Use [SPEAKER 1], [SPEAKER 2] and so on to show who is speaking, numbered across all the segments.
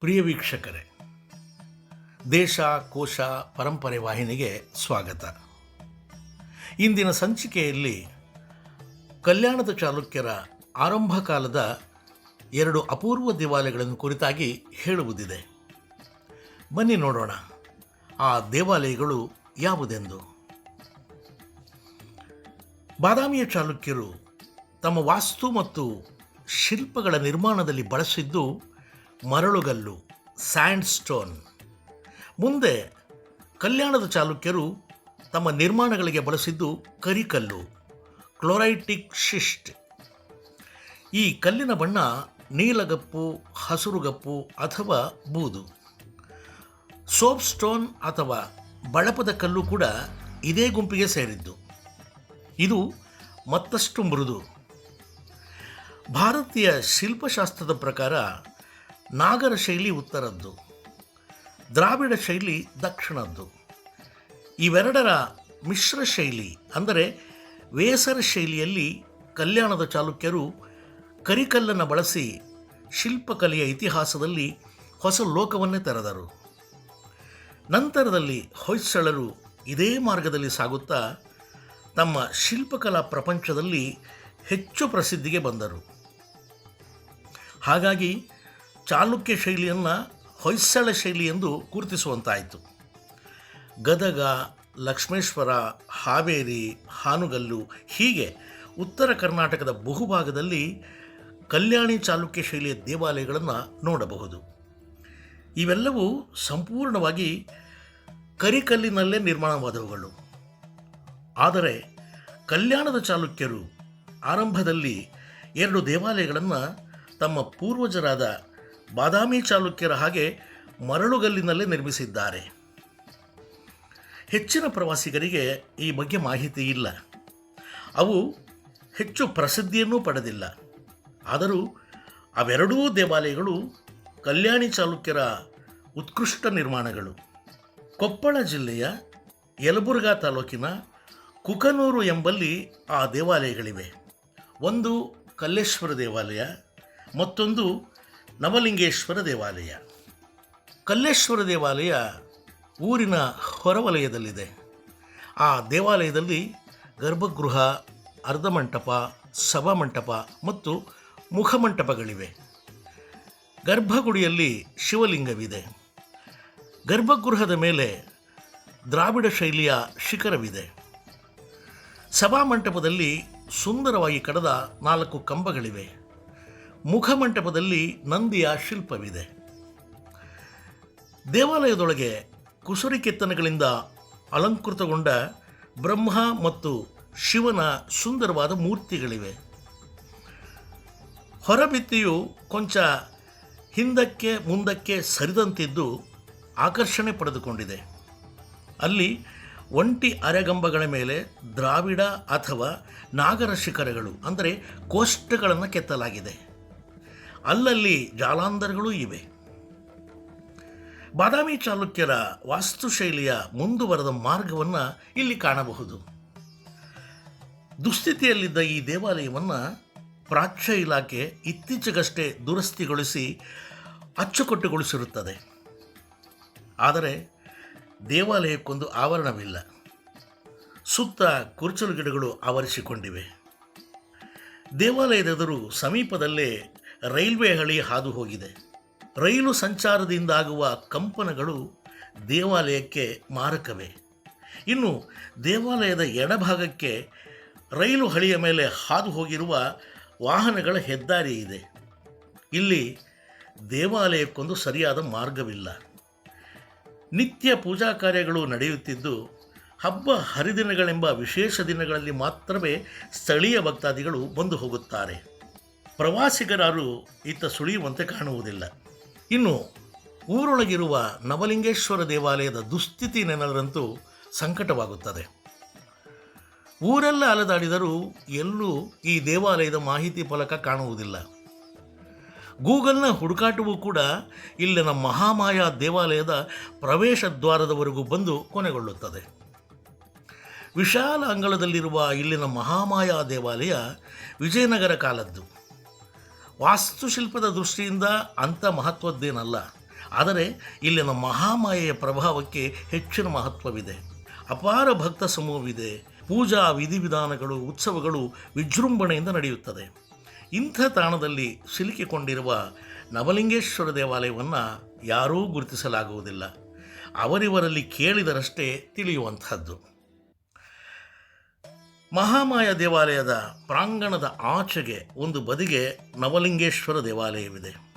[SPEAKER 1] ಪ್ರಿಯ ವೀಕ್ಷಕರೇ, ದೇಶ, ಕೋಶ, ಪರಂಪರೆ ವಾಹಿನಿಗೆ ಸ್ವಾಗತ. ಇಂದಿನ ಸಂಚಿಕೆಯಲ್ಲಿ ಕಲ್ಯಾಣದ ಚಾಲುಕ್ಯರ ಆರಂಭ ಕಾಲದ ಎರಡು ಅಪೂರ್ವ ದೇವಾಲಯಗಳನ್ನು ಕುರಿತಾಗಿ ಹೇಳುವುದಿದೆ. ಬನ್ನಿ ನೋಡೋಣ, ಆ ದೇವಾಲಯಗಳು ಯಾವುದೆಂದು. ಬಾದಾಮಿಯ ಚಾಲುಕ್ಯರು ತಮ್ಮ ವಾಸ್ತು ಮತ್ತು ಶಿಲ್ಪಗಳ ನಿರ್ಮಾಣದಲ್ಲಿ ಬಳಸಿದ್ದು ಮರಳುಗಲ್ಲು ಸ್ಯಾಂಡ್ ಸ್ಟೋನ್ ಮುಂದೆ ಕಲ್ಯಾಣದ ಚಾಲುಕ್ಯರು ತಮ್ಮ ನಿರ್ಮಾಣಗಳಿಗೆ ಬಳಸಿದ್ದು ಕರಿಕಲ್ಲು, ಕ್ಲೋರೈಟಿಕ್ ಶಿಸ್ಟ್ ಈ ಕಲ್ಲಿನ ಬಣ್ಣ ನೀಲಗಪ್ಪು, ಹಸುರುಗಪ್ಪು ಅಥವಾ ಬೂದು. ಸೋಪ್ ಸ್ಟೋನ್ ಅಥವಾ ಬಳಪದ ಕಲ್ಲು ಕೂಡ ಇದೇ ಗುಂಪಿಗೆ ಸೇರಿದ್ದು. ಇದು ಮತ್ತಷ್ಟು ಮೃದು. ಭಾರತೀಯ ಶಿಲ್ಪಶಾಸ್ತ್ರದ ಪ್ರಕಾರ ನಾಗರ ಶೈಲಿ ಉತ್ತರದ್ದು, ದ್ರಾವಿಡ ಶೈಲಿ ದಕ್ಷಿಣದ್ದು. ಇವೆರಡರ ಮಿಶ್ರ ಶೈಲಿ ಅಂದರೆ ವೇಸರ ಶೈಲಿಯಲ್ಲಿ ಕಲ್ಯಾಣದ ಚಾಲುಕ್ಯರು ಕರಿಕಲ್ಲನ್ನು ಬಳಸಿ ಶಿಲ್ಪಕಲೆಯ ಇತಿಹಾಸದಲ್ಲಿ ಹೊಸ ಲೋಕವನ್ನೇ ತೆರೆದರು. ನಂತರದಲ್ಲಿ ಹೊಯ್ಸಳರು ಇದೇ ಮಾರ್ಗದಲ್ಲಿ ಸಾಗುತ್ತಾ ತಮ್ಮ ಶಿಲ್ಪಕಲಾ ಪ್ರಪಂಚದಲ್ಲಿ ಹೆಚ್ಚು ಪ್ರಸಿದ್ಧಿಗೆ ಬಂದರು. ಹಾಗಾಗಿ ಚಾಲುಕ್ಯ ಶೈಲಿಯನ್ನು ಹೊಯ್ಸಳ ಶೈಲಿ ಎಂದು ಗುರುತಿಸುವಂತಾಯಿತು. ಗದಗ, ಲಕ್ಷ್ಮೇಶ್ವರ, ಹಾವೇರಿ, ಹಾನುಗಲ್ಲು ಹೀಗೆ ಉತ್ತರ ಕರ್ನಾಟಕದ ಬಹುಭಾಗದಲ್ಲಿ ಕಲ್ಯಾಣಿ ಚಾಲುಕ್ಯ ಶೈಲಿಯ ದೇವಾಲಯಗಳನ್ನು ನೋಡಬಹುದು. ಇವೆಲ್ಲವೂ ಸಂಪೂರ್ಣವಾಗಿ ಕರಿಕಲ್ಲಿನಲ್ಲೇ ನಿರ್ಮಾಣವಾದವುಗಳು. ಆದರೆ ಕಲ್ಯಾಣದ ಚಾಲುಕ್ಯರು ಆರಂಭದಲ್ಲಿ ಎರಡು ದೇವಾಲಯಗಳನ್ನು ತಮ್ಮ ಪೂರ್ವಜರಾದ ಬಾದಾಮಿ ಚಾಲುಕ್ಯರ ಹಾಗೆ ಮರಳುಗಲ್ಲಿನಲ್ಲೇ ನಿರ್ಮಿಸಿದ್ದಾರೆ. ಹೆಚ್ಚಿನ ಪ್ರವಾಸಿಗರಿಗೆ ಈ ಬಗ್ಗೆ ಮಾಹಿತಿ ಇಲ್ಲ. ಅವು ಹೆಚ್ಚು ಪ್ರಸಿದ್ಧಿಯನ್ನೂ ಪಡೆದಿಲ್ಲ. ಆದರೂ ಅವೆರಡೂ ದೇವಾಲಯಗಳು ಕಲ್ಯಾಣಿ ಚಾಲುಕ್ಯರ ಉತ್ಕೃಷ್ಟ ನಿರ್ಮಾಣಗಳು. ಕೊಪ್ಪಳ ಜಿಲ್ಲೆಯ ಯಲಬುರ್ಗಾ ತಾಲೂಕಿನ ಕುಕನೂರು ಎಂಬಲ್ಲಿ ಆ ದೇವಾಲಯಗಳಿವೆ. ಒಂದು ಕಲ್ಲೇಶ್ವರ ದೇವಾಲಯ, ಮತ್ತೊಂದು ನವಲಿಂಗೇಶ್ವರ ದೇವಾಲಯ. ಕಲ್ಲೇಶ್ವರ ದೇವಾಲಯ ಊರಿನ ಹೊರವಲಯದಲ್ಲಿದೆ. ಆ ದೇವಾಲಯದಲ್ಲಿ ಗರ್ಭಗೃಹ, ಅರ್ಧಮಂಟಪ, ಸಭಾಮಂಟಪ ಮತ್ತು ಮುಖಮಂಟಪಗಳಿವೆ. ಗರ್ಭಗುಡಿಯಲ್ಲಿ ಶಿವಲಿಂಗವಿದೆ. ಗರ್ಭಗೃಹದ ಮೇಲೆ ದ್ರಾವಿಡ ಶೈಲಿಯ ಶಿಖರವಿದೆ. ಸಭಾಮಂಟಪದಲ್ಲಿ ಸುಂದರವಾಗಿ ಕಡದ ನಾಲ್ಕು ಕಂಬಗಳಿವೆ. ಮುಖಮಂಟಪದಲ್ಲಿ ನಂದಿಯ ಶಿಲ್ಪವಿದೆ. ದೇವಾಲಯದೊಳಗೆ ಕುಸುರಿ ಕೆತ್ತನೆಗಳಿಂದ ಅಲಂಕೃತಗೊಂಡ ಬ್ರಹ್ಮ ಮತ್ತು ಶಿವನ ಸುಂದರವಾದ ಮೂರ್ತಿಗಳಿವೆ. ಹೊರಭಿತ್ತಿಯು ಕೊಂಚ ಹಿಂದಕ್ಕೆ ಮುಂದಕ್ಕೆ ಸರಿದಂತಿದ್ದು ಆಕರ್ಷಣೆ ಪಡೆದುಕೊಂಡಿದೆ. ಅಲ್ಲಿ ಒಂಟಿ ಅರೆಗಂಬಗಳ ಮೇಲೆ ದ್ರಾವಿಡ ಅಥವಾ ನಾಗರ ಶಿಖರಗಳು ಅಂದರೆ ಕೋಷ್ಟಗಳನ್ನು ಕೆತ್ತಲಾಗಿದೆ. ಅಲ್ಲಲ್ಲಿ ಜಾಲಾಂಧರಗಳೂ ಇವೆ. ಬಾದಾಮಿ ಚಾಲುಕ್ಯರ ವಾಸ್ತುಶೈಲಿಯ ಮುಂದುವರೆದ ಮಾರ್ಗವನ್ನು ಇಲ್ಲಿ ಕಾಣಬಹುದು. ದುಸ್ಥಿತಿಯಲ್ಲಿದ್ದ ಈ ದೇವಾಲಯವನ್ನು ಪ್ರಾಚ್ಯ ಇಲಾಖೆ ಇತ್ತೀಚೆಗಷ್ಟೇ ದುರಸ್ತಿಗೊಳಿಸಿ ಅಚ್ಚುಕಟ್ಟುಗೊಳಿಸಿರುತ್ತದೆ. ಆದರೆ ದೇವಾಲಯಕ್ಕೊಂದು ಆವರಣವಿಲ್ಲ. ಸುತ್ತ ಕುರ್ಚಲು ಗಿಡಗಳು ಆವರಿಸಿಕೊಂಡಿವೆ. ದೇವಾಲಯದ ಎದುರು ಸಮೀಪದಲ್ಲೇ ರೈಲ್ವೆ ಹಳಿ ಹಾದು ಹೋಗಿದೆ ರೈಲು ಸಂಚಾರದಿಂದಾಗುವ ಕಂಪನಗಳು ದೇವಾಲಯಕ್ಕೆ ಮಾರಕವೇ. ಇನ್ನು ದೇವಾಲಯದ ಎಡಭಾಗಕ್ಕೆ ರೈಲು ಹಳಿಯ ಮೇಲೆ ಹಾದು ಹೋಗಿರುವ ವಾಹನಗಳ ಹೆದ್ದಾರಿ ಇದೆ. ಇಲ್ಲಿ ದೇವಾಲಯಕ್ಕೊಂದು ಸರಿಯಾದ ಮಾರ್ಗವಿಲ್ಲ. ನಿತ್ಯ ಪೂಜಾ ಕಾರ್ಯಗಳು ನಡೆಯುತ್ತಿದ್ದು, ಹಬ್ಬ ಹರಿದಿನಗಳೆಂಬ ವಿಶೇಷ ದಿನಗಳಲ್ಲಿ ಮಾತ್ರವೇ ಸ್ಥಳೀಯ ಭಕ್ತಾದಿಗಳು ಬಂದು ಹೋಗುತ್ತಾರೆ. ಪ್ರವಾಸಿಗರಾರು ಇತ್ತ ಸುಳಿಯುವಂತೆ ಕಾಣುವುದಿಲ್ಲ. ಇನ್ನು ಊರೊಳಗಿರುವ ನವಲಿಂಗೇಶ್ವರ ದೇವಾಲಯದ ದುಸ್ಥಿತಿ ನೆನದರಂತೂ ಸಂಕಟವಾಗುತ್ತದೆ. ಊರೆಲ್ಲ ಅಲೆದಾಡಿದರೂ ಎಲ್ಲೂ ಈ ದೇವಾಲಯದ ಮಾಹಿತಿ ಫಲಕ ಕಾಣುವುದಿಲ್ಲ. ಗೂಗಲ್ನ ಹುಡುಕಾಟವೂ ಕೂಡ ಇಲ್ಲಿನ ಮಹಾಮಾಯಾ ದೇವಾಲಯದ ಪ್ರವೇಶ ದ್ವಾರದವರೆಗೂ ಬಂದು ಕೊನೆಗೊಳ್ಳುತ್ತದೆ. ವಿಶಾಲ ಅಂಗಳದಲ್ಲಿರುವ ಇಲ್ಲಿನ ಮಹಾಮಾಯಾ ದೇವಾಲಯ ವಿಜಯನಗರ ಕಾಲದ್ದು. ವಾಸ್ತುಶಿಲ್ಪದ ದೃಷ್ಟಿಯಿಂದ ಅಂಥ ಮಹತ್ವದ್ದೇನಲ್ಲ. ಆದರೆ ಇಲ್ಲಿನ ಮಹಾಮಾಯೆಯ ಪ್ರಭಾವಕ್ಕೆ ಹೆಚ್ಚಿನ ಮಹತ್ವವಿದೆ. ಅಪಾರ ಭಕ್ತ ಸಮೂಹವಿದೆ. ಪೂಜಾ ವಿಧಿವಿಧಾನಗಳು, ಉತ್ಸವಗಳು ವಿಜೃಂಭಣೆಯಿಂದ ನಡೆಯುತ್ತದೆ. ಇಂಥ ತಾಣದಲ್ಲಿ ಸಿಲುಕಿಕೊಂಡಿರುವ ನವಲಿಂಗೇಶ್ವರ ದೇವಾಲಯವನ್ನು ಯಾರೂ ಗುರುತಿಸಲಾಗುವುದಿಲ್ಲ. ಅವರಿವರಲ್ಲಿ ಕೇಳಿದರಷ್ಟೇ ತಿಳಿಯುವಂಥದ್ದು. ಮಹಾಮಾಯ ದೇವಾಲಯದ ಪ್ರಾಂಗಣದ ಆಚೆಗೆ ಒಂದು ಬದಿಗೆ ನವಲಿಂಗೇಶ್ವರ ದೇವಾಲಯವಿದೆ.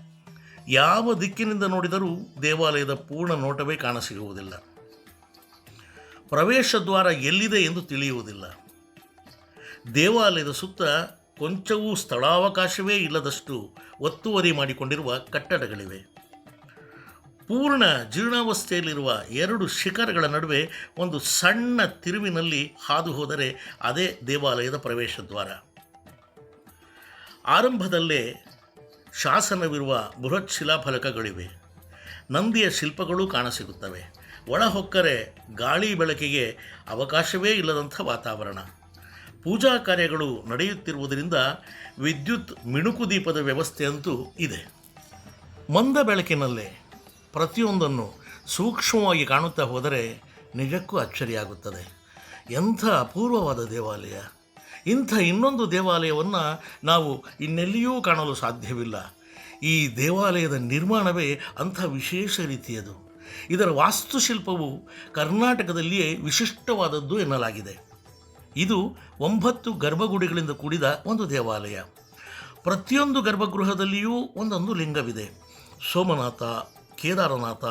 [SPEAKER 1] ಯಾವ ದಿಕ್ಕಿನಿಂದ ನೋಡಿದರೂ ದೇವಾಲಯದ ಪೂರ್ಣ ನೋಟವೇ ಕಾಣಸಿಗುವುದಿಲ್ಲ. ಪ್ರವೇಶ ದ್ವಾರ ಎಲ್ಲಿದೆ ಎಂದು ತಿಳಿಯುವುದಿಲ್ಲ. ದೇವಾಲಯದ ಸುತ್ತ ಕೊಂಚವೂ ಸ್ಥಳಾವಕಾಶವೇ ಇಲ್ಲದಷ್ಟು ಒತ್ತುವರಿ ಮಾಡಿಕೊಂಡಿರುವ ಕಟ್ಟಡಗಳಿವೆ. ಪೂರ್ಣ ಜೀರ್ಣಾವಸ್ಥೆಯಲ್ಲಿರುವ ಎರಡು ಶಿಖರಗಳ ನಡುವೆ ಒಂದು ಸಣ್ಣ ತಿರುವಿನಲ್ಲಿ ಹಾದು ಹೋದರೆ ಅದೇ ದೇವಾಲಯದ ಪ್ರವೇಶ ದ್ವಾರ ಆರಂಭದಲ್ಲೇ ಶಾಸನವಿರುವ ಬೃಹತ್ ಶಿಲಾಫಲಕಗಳಿವೆ. ನಂದಿಯ ಶಿಲ್ಪಗಳು ಕಾಣಸಿಗುತ್ತವೆ. ಒಳಹೊಕ್ಕರೆ ಗಾಳಿ ಬೆಳಕಿಗೆ ಅವಕಾಶವೇ ಇಲ್ಲದಂಥ ವಾತಾವರಣ. ಪೂಜಾ ಕಾರ್ಯಗಳು ನಡೆಯುತ್ತಿರುವುದರಿಂದ ವಿದ್ಯುತ್ ಮಿಣುಕು ದೀಪದ ವ್ಯವಸ್ಥೆಯಂತೂ ಇದೆ. ಮಂದ ಬೆಳಕಿನಲ್ಲೇ ಪ್ರತಿಯೊಂದನ್ನು ಸೂಕ್ಷ್ಮವಾಗಿ ಕಾಣುತ್ತಾ ಹೋದರೆ ನಿಜಕ್ಕೂ ಅಚ್ಚರಿಯಾಗುತ್ತದೆ. ಎಂಥ ಅಪೂರ್ವವಾದ ದೇವಾಲಯ. ಇಂಥ ಇನ್ನೊಂದು ದೇವಾಲಯವನ್ನು ನಾವು ಇನ್ನೆಲ್ಲಿಯೂ ಕಾಣಲು ಸಾಧ್ಯವಿಲ್ಲ. ಈ ದೇವಾಲಯದ ನಿರ್ಮಾಣವೇ ಅಂಥ ವಿಶೇಷ ರೀತಿಯದು. ಇದರ ವಾಸ್ತುಶಿಲ್ಪವು ಕರ್ನಾಟಕದಲ್ಲಿಯೇ ವಿಶಿಷ್ಟವಾದದ್ದು ಎನ್ನಲಾಗಿದೆ. ಇದು ಒಂಬತ್ತು ಗರ್ಭಗುಡಿಗಳಿಂದ ಕೂಡಿದ ಒಂದು ದೇವಾಲಯ. ಪ್ರತಿಯೊಂದು ಗರ್ಭಗೃಹದಲ್ಲಿಯೂ ಒಂದೊಂದು ಲಿಂಗವಿದೆ. ಸೋಮನಾಥ ಕೇದಾರನಾಥ,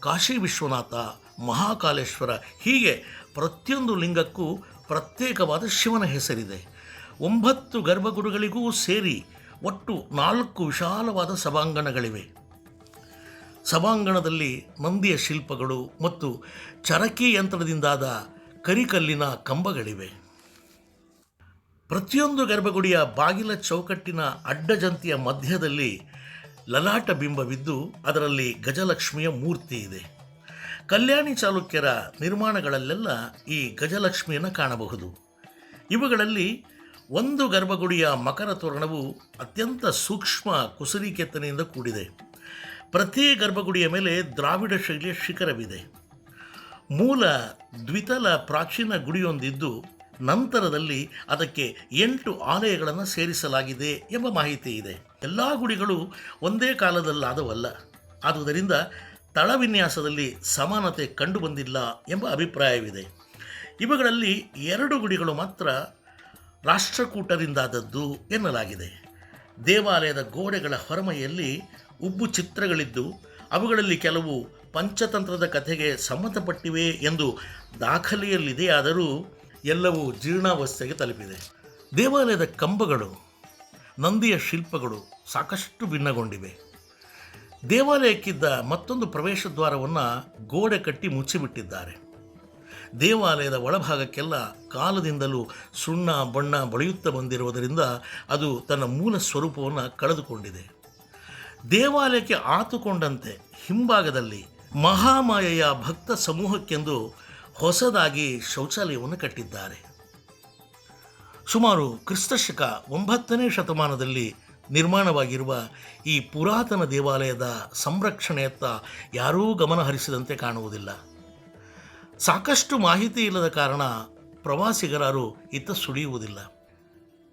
[SPEAKER 1] ಕಾಶಿ ವಿಶ್ವನಾಥ, ಮಹಾಕಾಲೇಶ್ವರ ಹೀಗೆ ಪ್ರತಿಯೊಂದು ಲಿಂಗಕ್ಕೂ ಪ್ರತ್ಯೇಕವಾದ ಶಿವನ ಹೆಸರಿದೆ. ಒಂಬತ್ತು ಗರ್ಭಗುರುಗಳಿಗೂ ಸೇರಿ ಒಟ್ಟು ನಾಲ್ಕು ವಿಶಾಲವಾದ ಸಭಾಂಗಣಗಳಿವೆ. ಸಭಾಂಗಣದಲ್ಲಿ ನಂದಿಯ ಶಿಲ್ಪಗಳು ಮತ್ತು ಚರಕಿ ಯಂತ್ರದಿಂದಾದ ಕರಿಕಲ್ಲಿನ ಕಂಬಗಳಿವೆ. ಪ್ರತಿಯೊಂದು ಗರ್ಭಗುಡಿಯ ಬಾಗಿಲ ಚೌಕಟ್ಟಿನ ಅಡ್ಡಜಂತಿಯ ಮಧ್ಯದಲ್ಲಿ ಲಲಾಟ ಬಿಂಬವಿದ್ದು ಅದರಲ್ಲಿ ಗಜಲಕ್ಷ್ಮಿಯ ಮೂರ್ತಿ ಇದೆ. ಕಲ್ಯಾಣಿ ಚಾಲುಕ್ಯರ ನಿರ್ಮಾಣಗಳಲ್ಲೆಲ್ಲ ಈ ಗಜಲಕ್ಷ್ಮಿಯನ್ನು ಕಾಣಬಹುದು. ಇವುಗಳಲ್ಲಿ ಒಂದು ಗರ್ಭಗುಡಿಯ ಮಕರ ತೋರಣವು ಅತ್ಯಂತ ಸೂಕ್ಷ್ಮ ಕುಸರಿ ಕೆತ್ತನೆಯಿಂದ ಕೂಡಿದೆ. ಪ್ರತಿ ಗರ್ಭಗುಡಿಯ ಮೇಲೆ ದ್ರಾವಿಡ ಶೈಲಿಯ ಶಿಖರವಿದೆ. ಮೂಲ ದ್ವಿತಲ ಪ್ರಾಚೀನ ಗುಡಿಯೊಂದಿದ್ದು ನಂತರದಲ್ಲಿ ಅದಕ್ಕೆ ಎಂಟು ಆಲಯಗಳನ್ನು ಸೇರಿಸಲಾಗಿದೆ ಎಂಬ ಮಾಹಿತಿ ಇದೆ. ಎಲ್ಲ ಗುಡಿಗಳು ಒಂದೇ ಕಾಲದಲ್ಲಾದವಲ್ಲ. ಆದುದರಿಂದ ತಳವಿನ್ಯಾಸದಲ್ಲಿ ಸಮಾನತೆ ಕಂಡುಬಂದಿಲ್ಲ ಎಂಬ ಅಭಿಪ್ರಾಯವಿದೆ. ಇವುಗಳಲ್ಲಿ ಎರಡು ಗುಡಿಗಳು ಮಾತ್ರ ರಾಷ್ಟ್ರಕೂಟರಿಂದಾದದ್ದು ಎನ್ನಲಾಗಿದೆ. ದೇವಾಲಯದ ಗೋಡೆಗಳ ಹೊರಮೈಯಲ್ಲಿ ಉಬ್ಬು ಚಿತ್ರಗಳಿದ್ದು, ಅವುಗಳಲ್ಲಿ ಕೆಲವು ಪಂಚತಂತ್ರದ ಕಥೆಗೆ ಸಂಬಂಧಪಟ್ಟಿವೆ ಎಂದು ದಾಖಲೆಯಲ್ಲಿದೆಯಾದರೂ ಎಲ್ಲವೂ ಜೀರ್ಣಾವಸ್ಥೆಗೆ ತಲುಪಿದೆ. ದೇವಾಲಯದ ಕಂಬಗಳು, ನಂದಿಯ ಶಿಲ್ಪಗಳು ಸಾಕಷ್ಟು ಭಿನ್ನಗೊಂಡಿವೆ. ದೇವಾಲಯಕ್ಕಿದ್ದ ಮತ್ತೊಂದು ಪ್ರವೇಶ ದ್ವಾರವನ್ನು ಗೋಡೆ ಕಟ್ಟಿ ಮುಚ್ಚಿಬಿಟ್ಟಿದ್ದಾರೆ. ದೇವಾಲಯದ ಒಳಭಾಗಕ್ಕೆಲ್ಲ ಕಾಲದಿಂದಲೂ ಸುಣ್ಣ ಬಣ್ಣ ಬಳಿಯುತ್ತಾ ಬಂದಿರುವುದರಿಂದ ಅದು ತನ್ನ ಮೂಲ ಸ್ವರೂಪವನ್ನು ಕಳೆದುಕೊಂಡಿದೆ. ದೇವಾಲಯಕ್ಕೆ ಆತುಕೊಂಡಂತೆ ಹಿಂಭಾಗದಲ್ಲಿ ಮಹಾಮಾಯೆಯ ಭಕ್ತ ಸಮೂಹಕ್ಕೆಂದು ಹೊಸದಾಗಿ ಶೌಚಾಲಯವನ್ನು ಕಟ್ಟಿದ್ದಾರೆ. ಸುಮಾರು ಕ್ರಿಸ್ತಶಕ ಒಂಬತ್ತನೇ ಶತಮಾನದಲ್ಲಿ ನಿರ್ಮಾಣವಾಗಿರುವ ಈ ಪುರಾತನ ದೇವಾಲಯದ ಸಂರಕ್ಷಣೆಯತ್ತ ಯಾರೂ ಗಮನ ಹರಿಸಿದಂತೆ ಕಾಣುವುದಿಲ್ಲ. ಸಾಕಷ್ಟು ಮಾಹಿತಿ ಇಲ್ಲದ ಕಾರಣ ಪ್ರವಾಸಿಗರಾರು ಇತ್ತ ಸುಳಿಯುವುದಿಲ್ಲ.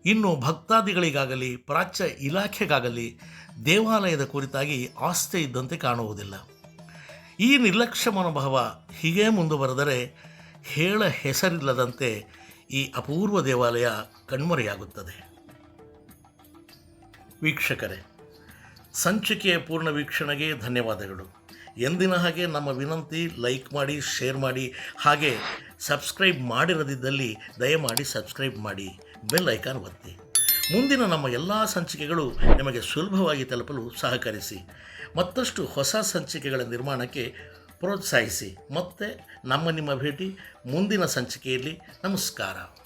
[SPEAKER 1] ಇನ್ನು ಭಕ್ತಾದಿಗಳಿಗಾಗಲಿ, ಪ್ರಾಚ್ಯ ಇಲಾಖೆಗಾಗಲಿ ದೇವಾಲಯದ ಕುರಿತಾಗಿ ಆಸ್ತಿ ಇದ್ದಂತೆ ಕಾಣುವುದಿಲ್ಲ. ಈ ನಿರ್ಲಕ್ಷ್ಯ ಮನೋಭಾವ ಹೀಗೆ ಮುಂದುವರೆದರೆ ಹೇಳ ಹೆಸರಿಲ್ಲದಂತೆ ಈ ಅಪೂರ್ವ ದೇವಾಲಯ ಕಣ್ಮರೆಯಾಗುತ್ತದೆ. ವೀಕ್ಷಕರೇ, ಸಂಚಿಕೆಯ ಪೂರ್ಣ ವೀಕ್ಷಣೆಗೆ ಧನ್ಯವಾದಗಳು. ಎಂದಿನ ಹಾಗೆ ನಮ್ಮ ವಿನಂತಿ, ಲೈಕ್ ಮಾಡಿ, ಶೇರ್ ಮಾಡಿ, ಹಾಗೆ ಸಬ್ಸ್ಕ್ರೈಬ್ ಮಾಡಿರದಿದ್ದಲ್ಲಿ ದಯಮಾಡಿ ಸಬ್ಸ್ಕ್ರೈಬ್ ಮಾಡಿ. ಬೆಲ್ ಐಕಾನ್ ಒತ್ತಿ. ಮುಂದಿನ ನಮ್ಮ ಎಲ್ಲ ಸಂಚಿಕೆಗಳು ನಿಮಗೆ ಸುಲಭವಾಗಿ ತಲುಪಲು ಸಹಕರಿಸಿ, ಮತ್ತಷ್ಟು ಹೊಸ ಸಂಚಿಕೆಗಳ ನಿರ್ಮಾಣಕ್ಕೆ ಪ್ರೋತ್ಸಾಹಿಸಿ. ಮತ್ತೆ ನಮ್ಮ ನಿಮ್ಮ ಭೇಟಿ ಮುಂದಿನ ಸಂಚಿಕೆಯಲ್ಲಿ. ನಮಸ್ಕಾರ.